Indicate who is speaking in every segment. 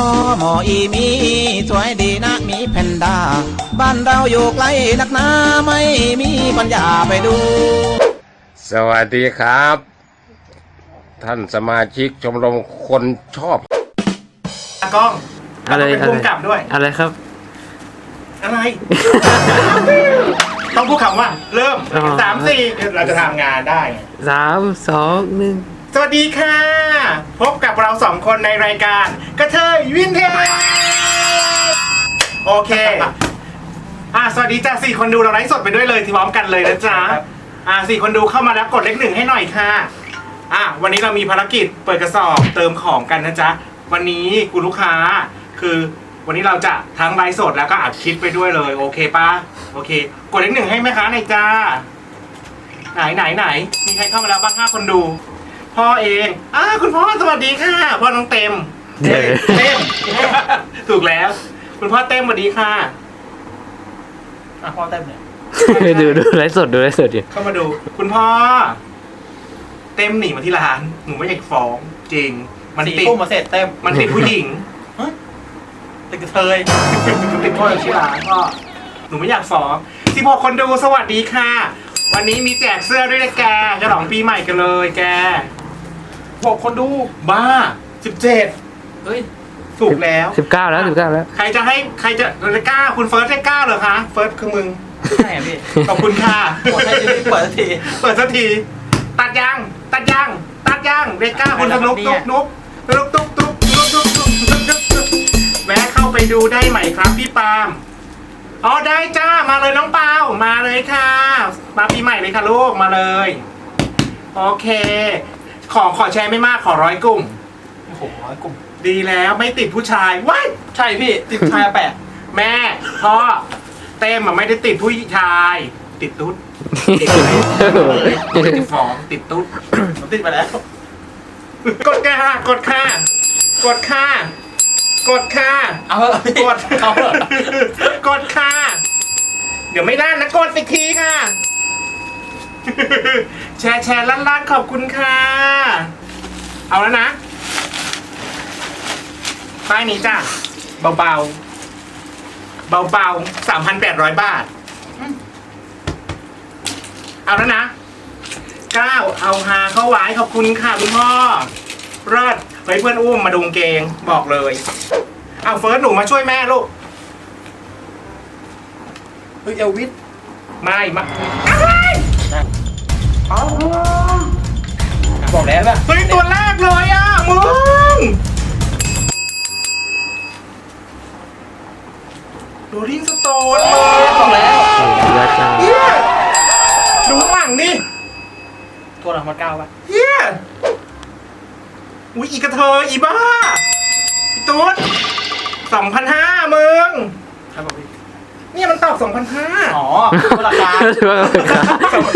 Speaker 1: อหมออีมีสวยดีนะมีแพนด้า บ้านเราอยู่ไกลนักหนาไม่มีปัญญาไปดู
Speaker 2: สวัสดีครับ ท่านสมาชิกชมรมคนชอบ
Speaker 3: ตากล้อง
Speaker 4: อะไร
Speaker 3: เป็น
Speaker 4: อะไร
Speaker 3: ภูมิกับด้วย
Speaker 4: อะไรครับ
Speaker 3: อะไร ต้องพูดคำว่า เริ่ม
Speaker 4: อ๋อ
Speaker 3: สามสี่เราจะทำงานได้
Speaker 4: สามสองหนึ่ง
Speaker 3: สวัสดีค่ะ พบกับเราสองคนในรายการ กระเทยวินเทจโอเค อะสวัสดีจ้าสี่คนดูเราไลฟ์สดไปด้วยเลยที่พร้อมกันเลยนะจ๊ะอะสี่คนดูเข้ามาแล้วกดเลขหนึ่งให้หน่อยค่ะ อะวันนี้เรามีภารกิจเปิดกระสอบเติมของกันนะจ๊ะวันนี้คุณลูกค้าคือวันนี้เราจะทั้งไลฟ์สดแล้วก็อัดคลิปไปด้วยเลย โอเคปะโอเค กดเลขหนึ่งให้ไหมคะหน่อยจ้า ไหนไหนไหนมีใครเข้ามาแล้วบ้างห้าคนดู พ่อเองอ่าคุณพ่อสวัสดีค่ะพ่อน้องเต็ม
Speaker 4: เดี๋ยว
Speaker 3: เต็มถูกแล้ว คุณพ่อเต็มสวัสดีค่ะ
Speaker 5: อะพ่อเต็มเนี่ย
Speaker 4: ดูดูไลฟ์สดดูไลฟ์สดอยู่
Speaker 3: เข้ามาดู คุณพ่อ เต็มหนีมาที่ร้านหนูไม่อยากฟ้องจริง มัน
Speaker 5: สี่
Speaker 3: ติด
Speaker 5: ทุ่มมาเสร็จเต็ม
Speaker 3: มันติดผู้หญิง
Speaker 5: ติดกระเทย
Speaker 3: ติดพ่ออยู่ที่ร้านก็หนูไม่อยากฟ้องที่พอคนดูสวัสดีค่ะ วันนี้มีแจกเสื้อด้วยนะแกฉลองปีใหม่กันเลยแก
Speaker 5: บอกคนดู
Speaker 3: บ้าสิบเจ็ด
Speaker 5: เฮ้ย
Speaker 3: ถูกแล้ว
Speaker 4: สิบเก้าแล้วสิบเก้าแล้ว
Speaker 3: ใครจะให้ใครจะจะกล้าคุณเฟิร์สได้กล้าเหรอคะเฟิร์สคือมึง
Speaker 5: ใช่อะพี่
Speaker 3: ขอบคุณค่ะ
Speaker 5: หมดให้รีบเปิดสักที
Speaker 3: เปิดสักที ตัดยางตัดยางตัดยางเด็กกล้าคุณสนุกนุกนุกนุกนุกนุกนุกนุกนุกนุกนุกนุกแวะเข้าไปดูได้ไหมครับพี่ปาล์มอ๋อได้จ้ามาเลยน้องเปามาเลยค่ะ มาปีใหม่เลยค่ะลูกมาเลย โอเค ขอขอแชร์ไม่มากขอร้อยกลุ่ม
Speaker 5: โอ้โหร้อยกลุ่ม
Speaker 3: ดีแล้วไม่ติดผู้ชายว้าย
Speaker 5: ใช่พี่ ติดชายแปะ
Speaker 3: แม่พ่อเต้มอะไม่ได้ติดผู้ชาย ติดตุ๊ดติดไม่ติดฟองติดตุ๊ด
Speaker 5: ผมติดไปแล้ว
Speaker 3: กดค่ะกดค่ะกดค่ะกดค่ะ
Speaker 5: เอาเถอะพี่
Speaker 3: กด
Speaker 5: เอาเถอะ
Speaker 3: กดค่ะ เดี๋ยวไม่ได้นะกดอีกทีค่ะ แชร์แชร์ลั่นลั่นขอบคุณค่ะ เอาแล้วนะป้ายนี้จ้ะเบาเบาเบาเบาสามพันแปดร้อยบาท เอาแล้วนะเก้าเอาฮาเข้าไว้ขอบคุณค่ะคุณพ่อเลิศเฮ้ยเพื่อนอุ้มมาดุงเกงบอกเลยเอาเฟิร์สหนูมาช่วยแม่ลูก
Speaker 5: เฮ้ยเอลวิส
Speaker 3: ไม่มา อะไร
Speaker 5: บอกแล้วป่ะ
Speaker 3: เฮ้ยตัวแรกเลยอะมึงโรลลิงสโตนเลย
Speaker 5: บอกแล้ว
Speaker 4: ยอดจัง
Speaker 3: เฮียดูข้างหลังนี่
Speaker 5: ตัวหลังมาเก้าป่ะ
Speaker 3: เฮียอุ้ยอีกระเทยอีบ้าพี่ตุ๊ดสองพันห้ามึง
Speaker 5: ใช่ป่ะพี่
Speaker 3: เนี่ยมันตอบสองพันห้า
Speaker 5: อ๋อตัวราคา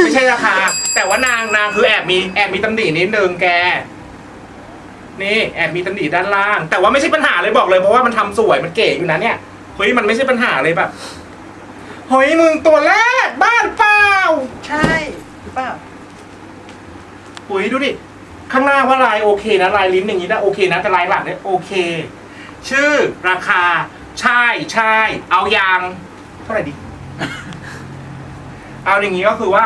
Speaker 3: ไม่ใช่ราคา แต่ว่านางนางคือแอบมีแอบมีตำหนินิดนึงแก นี่แอบมีตำหนิด้านล่าง แต่ว่าไม่ใช่ปัญหาเลยบอกเลยเพราะว่ามันทำสวยมันเก๋อยู่นะเนี่ยเฮ้ยมันไม่ใช่ปัญหาเลยแบบเฮ้ยมึงตัวแรกบ้านเปล่า
Speaker 5: ใช่หรือเปล่า
Speaker 3: เฮ้ยดูดิข้างหน้าว่าลายโอเคนะลายลิ้นอย่างนี้นะโอเคนะแต่ลายหลังเนี่ยโอเค ชื่อราคาใช่ใช่เอายาง เท่าไหร่ดี เอาอย่างนี้ก็คือว่า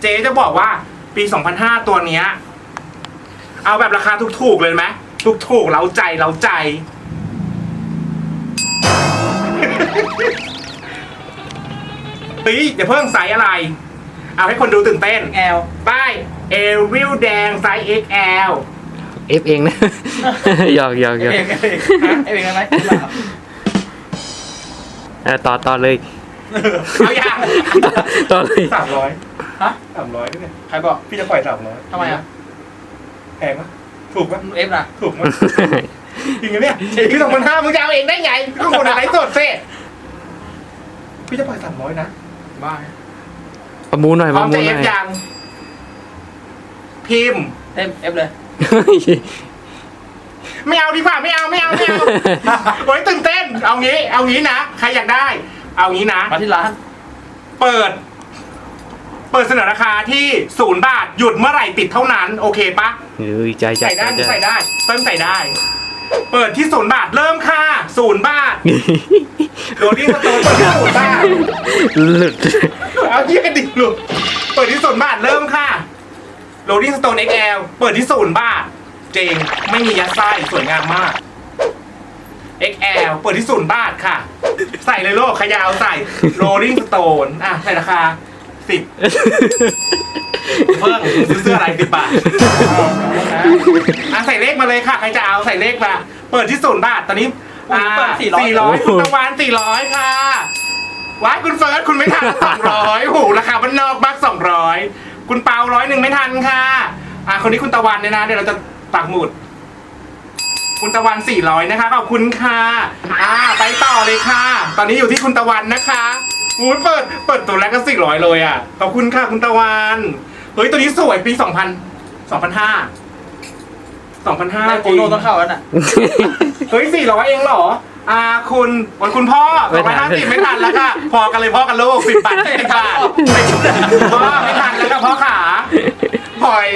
Speaker 3: เจ๊จะบอกว่าปี 2005 ตัวเนี้ย เอาแบบราคาถูกๆเลยไหมถูกๆเราใจเราใจเฮ้ยเดี๋ยวเพิ่มไซส์อะไร เอาให้คนดูตื่นเต้น
Speaker 5: แอล
Speaker 3: ป้ายเอวิลแดงไซส์ XL
Speaker 4: เอฟเองนะ หยอกหยอกหยอก
Speaker 5: เองเองเองอะ ไร
Speaker 4: อะต่อต่อเลย
Speaker 3: เอาอย่าง
Speaker 4: ต่อเลย
Speaker 3: สามร้อย
Speaker 5: ฮะ
Speaker 3: สามร้อยด้วยเนี่ย
Speaker 5: ใครบอก
Speaker 3: พี่จะปล่อยสามร้อย
Speaker 5: ทำไมอะ
Speaker 3: แพงปะถูกปะ
Speaker 5: เอฟนะ
Speaker 3: ถูกปะจริงเหรอเนี่ยพี่สองพันห้ามึงจะเอาเองได้ไงก็คนอะไรสดเซ่พี่จะปล่อยสามร้อยนะ
Speaker 5: บ้า
Speaker 4: ประมูลหน่อย
Speaker 3: พ
Speaker 4: ป
Speaker 3: ร้อ
Speaker 4: ระ
Speaker 3: ม
Speaker 4: มู
Speaker 3: จะ
Speaker 4: ลห
Speaker 3: เอ
Speaker 4: น่
Speaker 3: ฟ
Speaker 4: อย
Speaker 3: ยังพิมพ์
Speaker 5: เต็มเอฟเลย
Speaker 3: ไม่เอาดีกว่าไม่เอาไม่เอาไม่เอาโอ้ยตื่นเต้น เอางี้ เอางี้นะใครอยากได้ เอางี้นะ
Speaker 5: มาที่ร้าน
Speaker 3: เปิด เปิดเสนอราคาที่ศูนย์บาทหยุดเมื่อไหร่ปิดเท่านั้น โอเคปะ
Speaker 4: เฮ้ยใจใจ
Speaker 3: ใส่ได้
Speaker 4: ใจ
Speaker 3: ใส่ได้เพิ่มใส่ได้ เปิดที่ศูนย์บาทเริ่มค่ะศูนย์บาทโรดี้สโตนเปิดที่ศูนย์บาท
Speaker 4: หลุด
Speaker 3: เอาเยี่ยดิลูกเปิดที่ศูนย์บาทเริ่มค่ะโรดี้สโตน XL เปิดที่ศูนย์บาท เจงไม่มียัดไส้สวยงามมาก XL เปิดที่ศูนย์บาทค่ะ ใส่เลยโลกขยาวใส่ Rolling Stone อะใส่ราคาสิบเพิ่งซื้อเสื้ออะไรสิบบาทอะใส่เลขมาเลยค่ะ ใครจะเอาใส่เลขมา เปิดที่ศูนย์บาท ตอนนี้อ่า
Speaker 5: เปิด400
Speaker 3: สี่ร้อยคุณตะวันสี่ร้อยค่ะว้ายคุณเฟิร์สคุณไม่ทันสองร้อยโอ้โหราคาบ้านนอกมากสองร้อยคุณเปาร้อยหนึ่งไม่ทันค่ะ อะคนนี้คุณตะวันเนี่ยนะ เดี๋ยวเราจะ ปักหมุด คุณตะวัน 400 นะคะ ขอบคุณค่ะ อ่า ไปต่อเลยค่ะ ตอนนี้อยู่ที่คุณตะวันนะคะหูยเปิด เปิดตัวแรกก็400เลยอะ ขอบคุณค่ะคุณตะวัน เฮ้ย ตัวนี้สวยปี 2000 2005 2005
Speaker 5: ใน
Speaker 3: จ
Speaker 5: โค
Speaker 3: ริง
Speaker 5: โนต้องเข้าแล้วน่ะ
Speaker 3: เฮ้ย400เองเหรอ อ่าคุณโอ้ยคุณพ่อ250ไม่ทันแล้วค่ะ พอกันเลยพ่อกันลูก10บาท10บาทพ่อไม่ทันแล้วค่ะพ่อขาหอย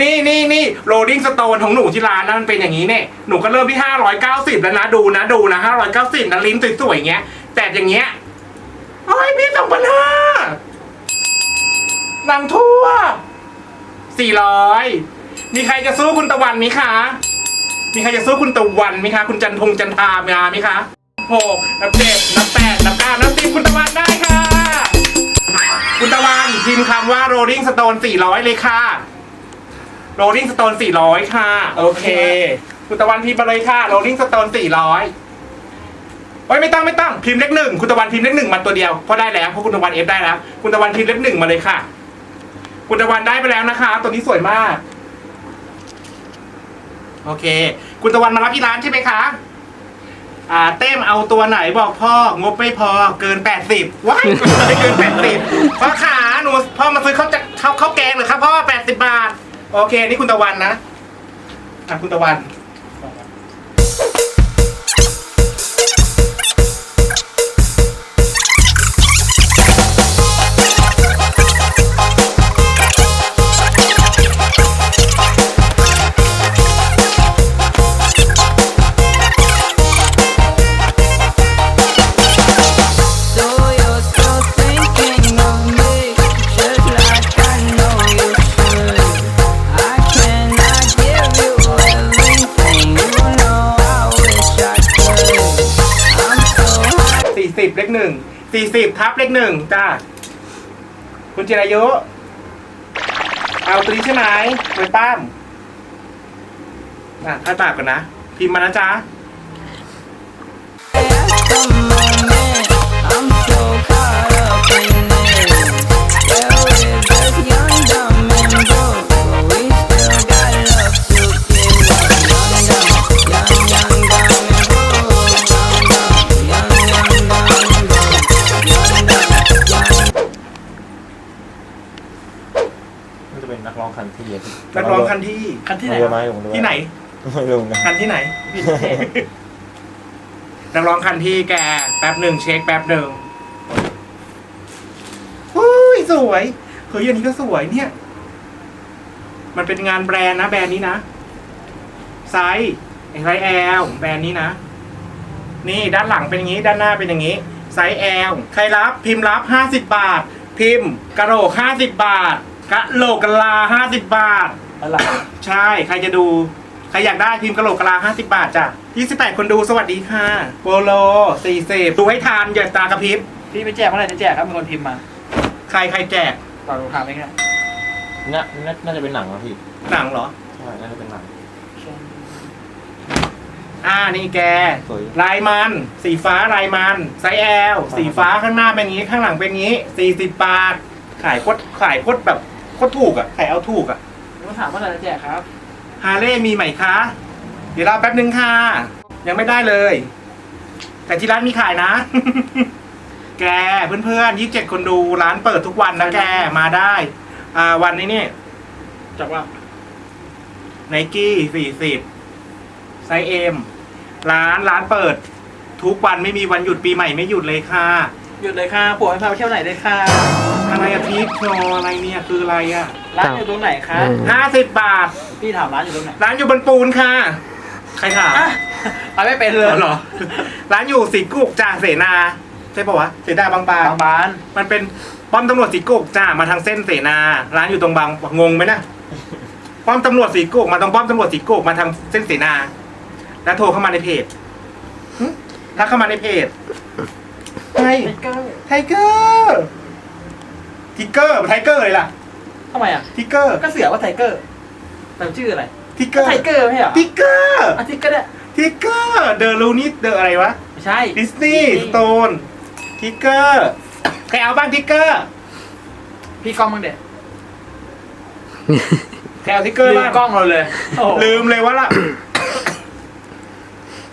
Speaker 3: นี่นี่นี่โรดิ้งสโตนของหนูที่ร้านนะมันเป็นอย่างนี้เนี่ยหนูก็เริ่มที่ 590 แล้วนะดูนะดูนะ 590นะลิ้นสวยๆอย่างเงี้ย แต่อย่างเงี้ยโอ้ยพี่สองพันห้าหลังทั่ว 400 มีใครจะสู้คุณตะวันไหมคะ มีใครจะสู้คุณตะวันไหมคะ คุณจันทงจันทามาไหมคะหกนับเจ็ดนับแปดนับเก้านับสิบคุณตะวันได้ค่ะ คุณตะวันพิมพ์คำว่า rolling stone 400 เลยค่ะ rolling stone 400 ค่ะ โอเค คุณตะวันพิมพ์มาเลยค่ะ rolling stone 400โอ้ยไม่ต้องไม่ต้องพิมพ์เลขหนึ่งคุณตะวันพิมพ์เลขหนึ่งมาตัวเดียวเพราะได้แล้วเพราะคุณตะวันเอฟได้แล้ว คุณตะวันพิมพ์เลขหนึ่งมาเลยค่ะ คุณตะวันได้ไปแล้วนะคะ ตัวนี้สวยมาก โอเค คุณตะวันมารับที่ร้านใช่ไหมคะอ่าเต้มเอาตัวไหนบอกพ่องบไม่พอเกินแปดสิบว้ายไม่เกินแปดสิบพ่อขาหนูพ่อมาซื้อข้าวจะข้าวข้าวแกงเหรอครับพ่อแปดสิบบาท โอเค นี่คุณตะวันนะอะคุณตะวัน สี่สิบทับเลขหนึ่งจ้าคุณจิรายุ เอาตัวนี้ใช่ไหมไปป้ามอะถ้าตากก่อนนะ พิมพ์มานะจ๊ะ
Speaker 6: I'm
Speaker 3: คันที่
Speaker 5: คันที่ไหน
Speaker 7: เรือ
Speaker 5: ค
Speaker 7: ไหม
Speaker 5: รับ
Speaker 7: ผมรู้
Speaker 3: ที่ไหน
Speaker 7: ไม่รู้นะ
Speaker 3: คันที่ไหน นักร้องคันที่แกแป๊บหนึ่งเช็คแป๊บหนึ่งอุ้ยสวยเฮ้ยอันนี้ก็สวยเนี่ย มันเป็นงานแบรนด์นะ แบรนด์นี้นะไซส์ไอ้ไซส์แอลแบรนด์นี้นะ นี่ด้านหลังเป็นอย่างนี้ ด้านหน้าเป็นอย่างนี้ ไซส์แอลใครรับพิมพ์รับห้าสิบบาท พิมพ์กะโหลกห้าสิบบาทกะโหลกกะลาห้าสิบบาท
Speaker 5: อะไร
Speaker 3: ใช่ ใครจะดู ใครอยากได้พิมพ์กะโหลกกะลาห้าสิบบาทจ้ะยี่สิบแปดคนดูสวัสดีค่ะโปโลสี่สิบดูให้ทานอย่าตากระพริบ
Speaker 5: พี่ไปแจกเมื่อไหร่จะแจกครับมีคนพิมพ์มา
Speaker 3: ใครใครแจก
Speaker 5: ตอนดูถามเองครับ
Speaker 7: น่าน่าน่าจะเป็นหนังนะพี่
Speaker 3: หนังเหรอ
Speaker 7: ใช่ น่าจะเป็นหนัง
Speaker 3: อ่านี่แก
Speaker 7: สวย
Speaker 3: ลายมัน สีฟ้าลายมันไซส์แอลสีฟ้าข้างหน้าเป็นอย่างนี้ข้างหลังเป็นอย่างนี้สี่สิบบาทขายโคตรขายโคตรแบบโคตรถูกอะขายเอาถูกอะ
Speaker 5: มีคนถามเมื่อไหร่จะแจกครับ
Speaker 3: ฮาเล่มีไหมคะ เดี๋ยวรอแป๊บนึงค่ะ ยังไม่ได้เลย แต่ที่ร้านมีขายนะ แกเพื่อนๆยี่สิบเจ็ดคนดูร้านเปิดทุกวันนะแกมาได้ อ่า วันนี้เนี่ย
Speaker 5: จากว่า
Speaker 3: ไนกี้สี่สิบไซเอ็มร้านร้านเปิด ทุกวันไม่มีวันหยุดปีใหม่ไม่หยุดเลยค่ะ
Speaker 5: หยุดเลยค่ะผัวให้พาไปเที่ยวไหนเลยค่ะ
Speaker 3: อะไรอะพีคโชว์อะไรเนี่ยคืออะไรอะ
Speaker 5: ร้านอยู่ตรงไหนคะ
Speaker 4: อืม
Speaker 3: ห้าสิบบาท
Speaker 5: พี่ถามร้านอยู่ตรงไหน
Speaker 3: ร้านอยู่บนปูนค่ะ ใครถาม
Speaker 5: อะไปไม่เป็นเลย
Speaker 3: อ๋อเหรอ ร้านอยู่สีกุกจ่าเสนาใช่ปะวะเสนาบางปา
Speaker 5: บางบาน
Speaker 3: มันเป็นป้อมตำรวจสีกุกจ่ามาทางเส้นเสนา ร้านอยู่ตรงบางงงไหมนะป้อมตำรวจสีกุกมาตรงป้อมตำรวจสีกุกมาทางเส้นเสนา แล้วโทรเข้ามาในเพจหึทักเข้ามาในเพจไทย
Speaker 5: ไทเกอร์
Speaker 3: ไทเกอร์ทิกเกอร์ไทเกอร์เลยล่ะ
Speaker 5: ทำไมอะ
Speaker 3: ทิกเกอร์
Speaker 5: ก็เสือว่าไทเกอร์แต่ชื่ออะไร
Speaker 3: ทิกเก
Speaker 5: ก็
Speaker 3: อร์
Speaker 5: ไทเกอร์ไม่ใช่เหรอ
Speaker 3: ทิกเกอร์
Speaker 5: อาทิตย์ก็ได้
Speaker 3: ทิกเกอร์เดอะลูนิสเดอะอะไรวะ
Speaker 5: ไม่ใช่
Speaker 3: ดิสนีย์สโตนทิกเกอร์ใครเอาบ้างทิกเกอร์
Speaker 5: พี่กล้องบ้างเด็ด
Speaker 3: ใครเอาทิกเกอร์
Speaker 5: ลื
Speaker 3: บ้ามง
Speaker 5: กล้องเราเลยโอ้โห
Speaker 3: ลืมเลยว่าล่ะ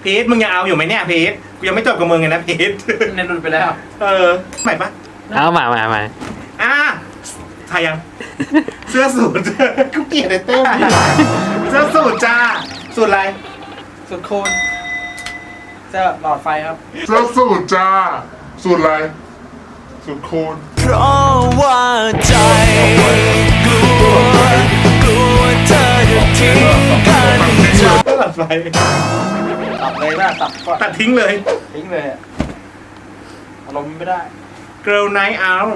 Speaker 3: พีทมึงยังเอาอยู่ไหมเนี่ยพีทกูยังไม่จบกับมึงเลยนะพีท
Speaker 5: เน็ตหลุดไปแล้ว
Speaker 3: เออใหม่ปะ
Speaker 4: เอามามามา
Speaker 3: อะทายยัง เสื้อสูท กูเกลียดไอ้เต้มเสื้อสูทจ้า สูทอะไร
Speaker 5: สุดโคนเสื้อหลอดไฟครับ
Speaker 8: เสื้อสูทจ้า สูตรอะไร สูตรโคน
Speaker 6: เพราะว่าใจกลัว กลัวเธอจะทิ้งกันจาก
Speaker 3: เสื้อหลับไฟ
Speaker 5: ตัดเลยว่าตัดก่อน
Speaker 3: ตัดทิ้งเลย
Speaker 5: ทิ้งเลยอะอารมณ์ไม่ได้
Speaker 3: Girl Night Out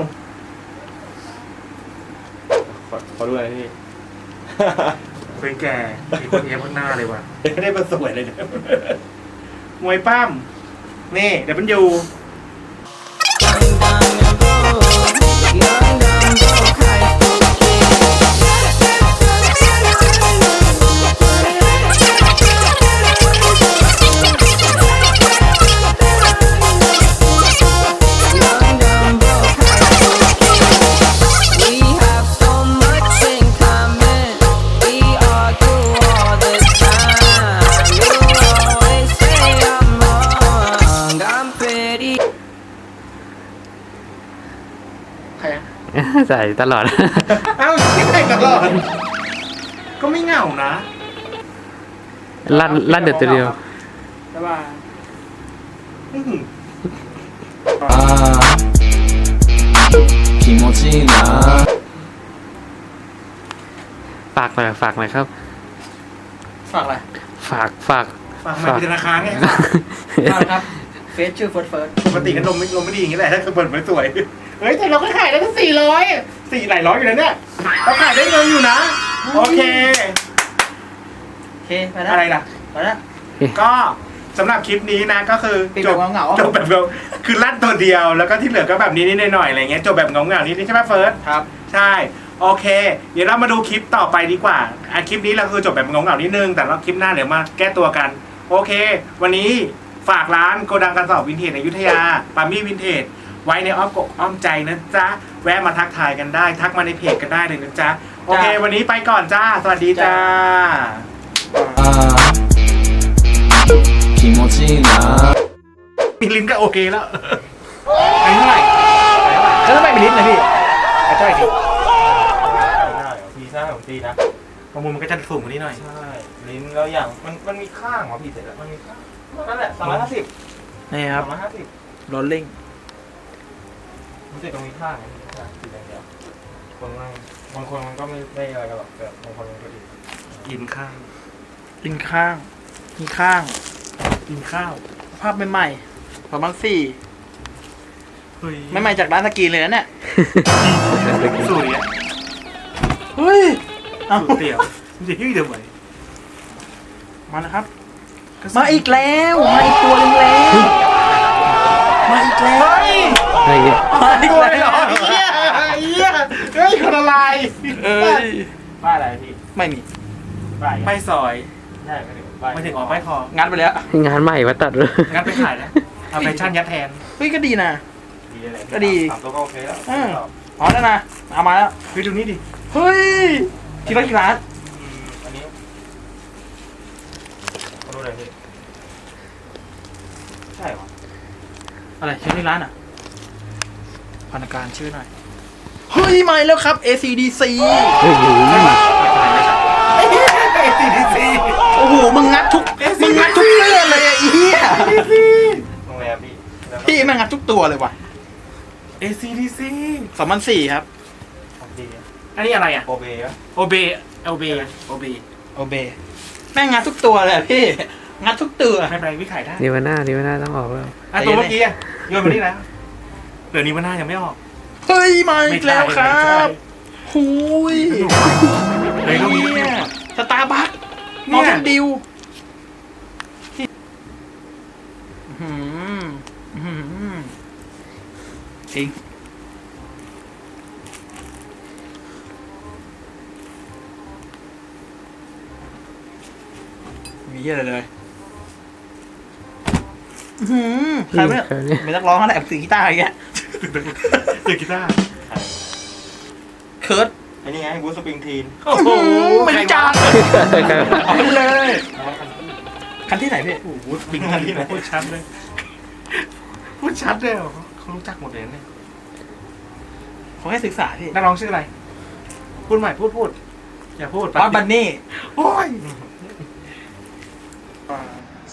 Speaker 7: ขอขอดูอะไรพี่
Speaker 3: เป็นแก่มีคนเอฟข้างหน้าเลยว่ะ ไม่ได้มาสวยเลยเนี่ยมวยปั้มนี่เดี๋ยวมันอยู่ ใส่
Speaker 4: ตลอด
Speaker 3: เอ้าคิดแต่งตลอดก็ไม่เหงานะ
Speaker 4: ลั่นลั่นเดือดตัวเดียว
Speaker 5: แต่ว่า
Speaker 3: อื้อหือ
Speaker 6: 気持ちいいな
Speaker 4: ฝากหน่อยฝากหน่อยครับ
Speaker 5: ฝากอะไร
Speaker 4: ฝากฝาก
Speaker 3: ฝากมาเป็นธนาคารไง
Speaker 5: ฝากนะครับ เฟซชื่อเฟิร์สเฟิร์ส
Speaker 3: ปกติกันลมไม่ลมไม่ดีอย่างนี้แหละถ้าเปิดไม่สวย เฮ้ยแต่เราก็ขายได้ตั้งสี่ร้อยสี่หลายร้อยอยู่นะเนี่ยเราขายได้เงินอยู่นะ โอเค
Speaker 5: โอเคไปแล้ว
Speaker 3: อะไรล่ะ
Speaker 5: ไปแล้ว
Speaker 3: ก็สำหรับคลิปนี้นะก็คือ
Speaker 5: ปิดแบบเหงาๆ
Speaker 3: จบแบบเงาคือลั่นตัวเดียวแล้วก็ที่เหลือก็แบบนี้นิดๆหน่อยๆอะไรเงี้ยจบแบบเงาเงาๆนิดๆใช่ไหมเฟิร์ส
Speaker 5: ครับ
Speaker 3: ใช่ โอเค เดี๋ยวเรามาดูคลิปต่อไปดีกว่าอะคลิปนี้เราคือจบแบบเงาเงาๆนิดนึง แต่เราคลิปหน้าเดี๋ยวมาแก้ตัวกัน โอเค วันนี้ฝากร้านโกดังกระสอบวินเทจอยุธยาปามี่วินเทจ ไว้ในอ้อมอกอ้อมใจนะจ๊ะแวะมาทักทายกันได้ ทักมาในเพจกันได้เลยนะจ๊ะโอเค วันนี้ไปก่อนจ้า สวัสดีจ้า
Speaker 6: 気持ちいいな
Speaker 3: มีลิ้นก็โอเคแล้วอันนี้เท่าไหร่
Speaker 5: จะทำไมเป็นลิ้นนะพี่
Speaker 3: อ่ะเท่าไหร่ดี
Speaker 7: ได้เหรอพี่ใช่ผมตีนะ
Speaker 3: ประมูลมันก็จะสูงกว่านี้หน่อย
Speaker 7: ใช่ ลิ้นแล้วอย่าง มันมันมีข้างเหรอพี่เสร็จแล้วมันมีข้าง นั่นแหละสามร้อยห้าสิบ
Speaker 5: นี่ค
Speaker 7: สา
Speaker 5: รับ
Speaker 7: มร้อยห้าสิบ
Speaker 5: โรลลิ่ง
Speaker 7: มันเสร็จตรงนี้ข้างนะข้างสีแดงเดียวคนมันบางคนมันก็ไม่ได้อะไรกันหรอกแต่บางคนมันก็ดี
Speaker 3: กินข้าว
Speaker 5: ลิ้นข้างมีข้าง
Speaker 3: กินข้าว
Speaker 5: ภาพใหม่ๆประมาณสี่
Speaker 3: เฮ้ย
Speaker 5: ใหม่ๆจากร้านสกรีนเลยนะเนี่ย
Speaker 3: สวยอะ
Speaker 5: เฮ้ยเอา
Speaker 3: สูตรเตี๋ยวมันจะยืดเดี๋ยวไหว
Speaker 5: มาแล้วครับ มาอีกแล้ว มาอีกตัวหนึงแล้ว มาอีกแล้ว
Speaker 3: เฮ้ย
Speaker 4: อะไรเงี้ย
Speaker 5: มาอีก
Speaker 3: ตัว
Speaker 5: แล้
Speaker 3: เหรอเฮียเฮียเฮ้ยคนอะไร
Speaker 5: เอ้ย
Speaker 7: ป้ายอะไรพี่
Speaker 5: ไม่มี
Speaker 7: ป้าย
Speaker 3: ไม่ซอย
Speaker 7: ใช่ไม่ถึง
Speaker 3: ออกไม่พอ
Speaker 5: งัดไปแล้ว
Speaker 4: งานใหม่มาตัดเลย
Speaker 3: งั้นไปขายแล้วเอาแฟชั่นยัดแทน
Speaker 5: เฮ้ยก็ดีนะ
Speaker 7: ดี
Speaker 5: ก็ดี
Speaker 7: ตัวก็โอเคแล้ว
Speaker 5: อ๋อแล้วนะเอามาแล้ว
Speaker 3: ไปดูนี่ดิ
Speaker 5: เฮ้ยคิดว่ากี่ร้าน
Speaker 7: อันนี้เขาดูอะไรพี่ใช่หรอ
Speaker 5: อะไรชื่อที่ร้านอะ พนักงานชื่อหน่อย เฮ้ยมาแล้วครับ ACDC
Speaker 4: เฮ้ย
Speaker 3: เอซีดีซี
Speaker 5: โอ้โหมึงงัดทุกมึงงัดทุกเรื่องเลยอะไอ้เหี้ย
Speaker 7: โรงแรมพี่แล้วก็
Speaker 5: พี่แม่งงัดทุกตัวเลยว่ะ
Speaker 3: เอซีดีซี
Speaker 5: สองพันสี่ครับ
Speaker 7: ของดีอะ
Speaker 3: อันนี้อะไรอะ
Speaker 7: โอเบะ
Speaker 3: โอเบโอเบโอเบ
Speaker 5: โอเบแม่งงัดทุกตัวเลยอะพี่ งัดทุกตัว
Speaker 3: ไม่เป็นไรวิขายได้
Speaker 4: นิวาน่านิวาน่าต้องออกแล้ว
Speaker 3: อะตัวเมื่อกี้อะโยนมานี่แล้ว เหลือนี้มันหน้ายังไม่ออก
Speaker 5: เฮ้ยมาอีกแล้วครับหุย
Speaker 3: เฮ้ยลูกนี้
Speaker 5: เนี่ยสตาร์บัค
Speaker 3: เนี่
Speaker 5: มอยร์ดิวอื้อหืออื้อหือจริงมีเยอะเลยอื้อหือใครไม่
Speaker 4: ใครเนี่ย
Speaker 5: ไม่ต้องร้องอะไรแอบถือกีตาร์อย่างเงี้ย
Speaker 3: เด็กกีตาร์
Speaker 5: เคิร์ด
Speaker 7: ไอ้นี่ไงบูสปริงทีน
Speaker 3: โอ้โห
Speaker 5: ไม่รู้จัก
Speaker 3: ใครวะ
Speaker 5: เอาไปเลยคันที่ไหนพี่
Speaker 3: โอ้โหปิงที่ไหนพูดชัดเลยพูดชัดเลยเหรอเขารู้จักหมดเลยเนี่ย
Speaker 5: เขาให้ศึกษาพี่
Speaker 3: นักร้องชื่ออะไร พูดใหม่พูดพูดอย่าพูด
Speaker 5: บอสบันนี่
Speaker 3: โอ้ย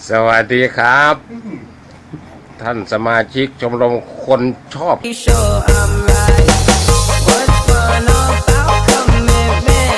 Speaker 2: สวัสดีครับ ท่านสมาชิกชมรมคนชอบ